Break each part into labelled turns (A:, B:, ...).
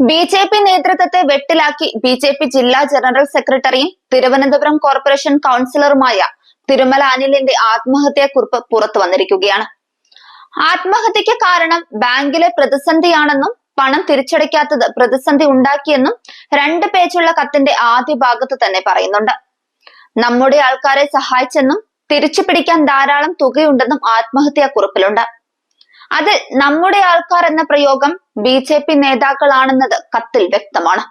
A: B J P നേതൃത്വത്തെ വെട്ടിലാക്കി B J P ജില്ലാ ജനറൽ സെക്രട്ടറിയും തിരുവനന്തപുരം കോർപ്പറേഷൻ കൗൺസിലറുമായ തിരുമല അനിലിന്റെ ആത്മഹത്യാക്കുറിപ്പ് പുറത്തു വന്നിരിക്കുകയാണ്. ആത്മഹത്യക്ക് കാരണം ബാങ്കിലെ പ്രതിസന്ധിയാണെന്നും പണം തിരിച്ചടയ്ക്കാത്തത് പ്രതിസന്ധി ഉണ്ടാക്കിയെന്നും രണ്ട് പേജുള്ള കത്തിന്റെ ആദ്യ ഭാഗത്ത് തന്നെ പറയുന്നുണ്ട്. നമ്മുടെ ആൾക്കാരെ സഹായിച്ചെന്നും തിരിച്ചു പിടിക്കാൻ ധാരാളം തുകയുണ്ടെന്നും ആത്മഹത്യാക്കുറിപ്പിലുണ്ട്. അത് നമ്മുടെ ആൾക്കാർ എന്ന പ്രയോഗം ബി ജെ പി നേതാക്കളാണെന്നത് കത്തിൽ വ്യക്തമാണ്.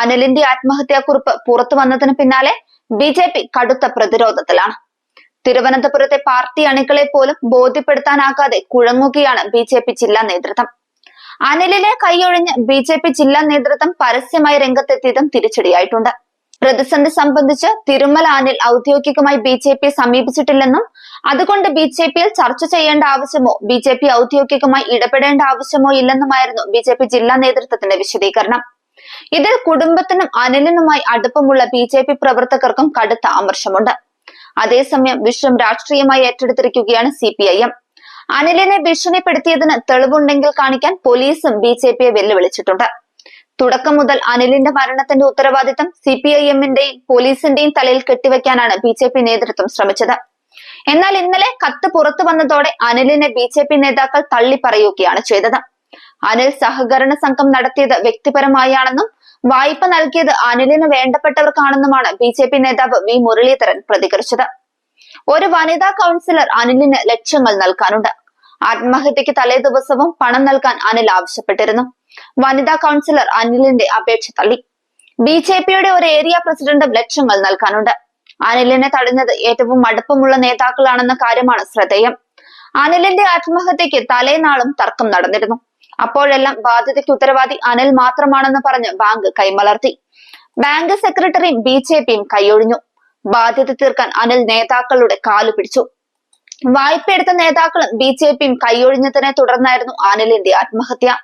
A: അനിലിന്റെ ആത്മഹത്യാക്കുറിപ്പ് പുറത്തു വന്നതിന് പിന്നാലെ ബി ജെ പി കടുത്ത പ്രതിരോധത്തിലാണ്. തിരുവനന്തപുരത്തെ പാർട്ടി അണികളെ പോലും ബോധ്യപ്പെടുത്താനാകാതെ കുഴങ്ങുകയാണ് ബി ജെ പി ജില്ലാ നേതൃത്വം. അനിലിനെ കൈയൊഴിഞ്ഞ് ബി ജെ പി ജില്ലാ നേതൃത്വം പരസ്യമായി രംഗത്തെത്തിയതും തിരിച്ചടിയായിട്ടുണ്ട്. പ്രതിസന്ധി സംബന്ധിച്ച് തിരുമല അനിൽ ഔദ്യോഗികമായി ബി ജെ പിയെ സമീപിച്ചിട്ടില്ലെന്നും അതുകൊണ്ട് ബി ജെ പിയിൽ ചർച്ച ചെയ്യേണ്ട ആവശ്യമോ ബി ജെ പി ഔദ്യോഗികമായി ഇടപെടേണ്ട ആവശ്യമോ ഇല്ലെന്നുമായിരുന്നു ബി ജെ പി ജില്ലാ നേതൃത്വത്തിന്റെ വിശദീകരണം. ഇതിൽ കുടുംബത്തിനും അനിലിനുമായി അടുപ്പമുള്ള ബി ജെ പി പ്രവർത്തകർക്കും കടുത്ത ആമർശമുണ്ട് അതേസമയം വിഷയം രാഷ്ട്രീയമായി ഏറ്റെടുത്തിരിക്കുകയാണ് സി പി ഐ എം. അനിലിനെ ഭീഷണിപ്പെടുത്തിയതിന് തെളിവുണ്ടെങ്കിൽ കാണിക്കാൻ പോലീസും ബി ജെ പിയെ വെല്ലുവിളിച്ചിട്ടുണ്ട്. തുടക്കം മുതൽ അനിലിന്റെ മരണത്തിന്റെ ഉത്തരവാദിത്തം സി പി ഐ എമ്മിന്റെയും പോലീസിന്റെയും തലയിൽ കെട്ടിവെക്കാനാണ് ബി ജെ പി നേതൃത്വം ശ്രമിച്ചത്. എന്നാൽ ഇന്നലെ കത്ത് പുറത്തു വന്നതോടെ അനിലിനെ ബി ജെ പി നേതാക്കൾ തള്ളിപ്പറയുകയാണ് ചെയ്തത്. അനിൽ സഹകരണ സംഘം നടത്തിയത് വ്യക്തിപരമായാണെന്നും വായ്പ നൽകിയത് അനിലിന് വേണ്ടപ്പെട്ടവർക്കാണെന്നുമാണ് ബി ജെ പി നേതാവ് വി മുരളീധരൻ പ്രതികരിച്ചത്. ഒരു വനിതാ കൗൺസിലർ അനിലിന് ലക്ഷ്യങ്ങൾ നൽകാനുണ്ട്. ആത്മഹത്യക്ക് തലേ ദിവസവും പണം നൽകാൻ അനിൽ ആവശ്യപ്പെട്ടിരുന്നു. വനിതാ കൗൺസിലർ അനിലിന്റെ അപേക്ഷ തള്ളി. ബി ജെ പിയുടെ ഒരു ഏരിയ പ്രസിഡന്റും ലക്ഷ്യങ്ങൾ നൽകാനുണ്ട്. അനിലിനെ തടഞ്ഞത് ഏറ്റവും മടുപ്പമുള്ള നേതാക്കളാണെന്ന കാര്യമാണ് ശ്രദ്ധേയം. അനിലിന്റെ ആത്മഹത്യക്ക് തലേനാളും തർക്കം നടന്നിരുന്നു. അപ്പോഴെല്ലാം ബാധ്യതയ്ക്ക് ഉത്തരവാദി അനിൽ മാത്രമാണെന്ന് പറഞ്ഞ് ബാങ്ക് കൈമലർത്തി. ബാങ്ക് സെക്രട്ടറിയും ബി ജെ പിയും കൈയൊഴിഞ്ഞു. ബാധ്യത തീർക്കാൻ അനിൽ നേതാക്കളുടെ കാലു പിടിച്ചു. വായ്പ എടുത്ത നേതാക്കളും ബി ജെ പിയും കൈയൊഴിഞ്ഞതിനെ തുടർന്നായിരുന്നു അനിലിന്റെ ആത്മഹത്യ.